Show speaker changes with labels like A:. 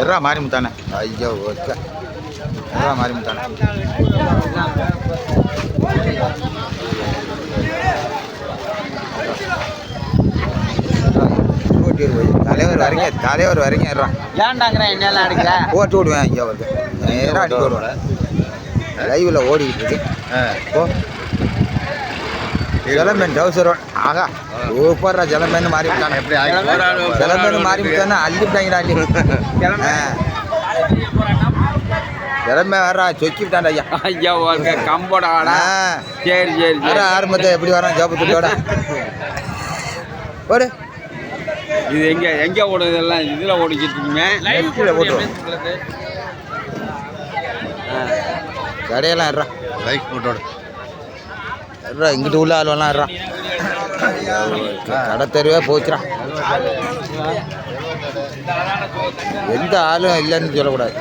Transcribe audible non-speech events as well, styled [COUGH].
A: எர்ரா மாரிமுத்தானே ஐயோ ஓகே எர்ரா மாரிமுத்தானே தலைவர் வரீங்க தலைவர்
B: ஏன்டாங்கிறேன் என்னெல்லாம் அடிக்கிற
A: ஓட்டு விடுவேன் ஐயா வந்து. நேராக அடிக்க வருவேன் லைவில் ஓடிக்கிட்டு இருக்கு. ஓ ஜலமேன் டவுசர் ஆகா. சூப்பர்ரா ஜலமேன் மாறி ஜலமேன் மாறி விட்டானே? அள்ளி ஜலமே வர்றா சொக்கி விட்டான்டா ஐயா.
B: ஐயா ஒரு கம்போட வாடா
A: ஆ.
B: சரி சரி சரி.
A: ஆரம்பத்தை எப்படி வரான் ஜாப்பு துட்டியோட [LAUGHS] ஓடு.
B: இது எங்க எங்க ஓடுது எல்லாம் இதுல ஓடிக்கிட்டு இருக்குமே.
A: நெட்டில் போட்டுருவோம். கடையெல்லாம்
C: லைக் போட்டோட
A: இருறா இங்கிட்டு உள்ள ஆளுவெல்லாம் இருறா கடை தெருவே போச்சுடா. எந்த ஆளும் இல்லைன்னு சொல்லக்கூடாது.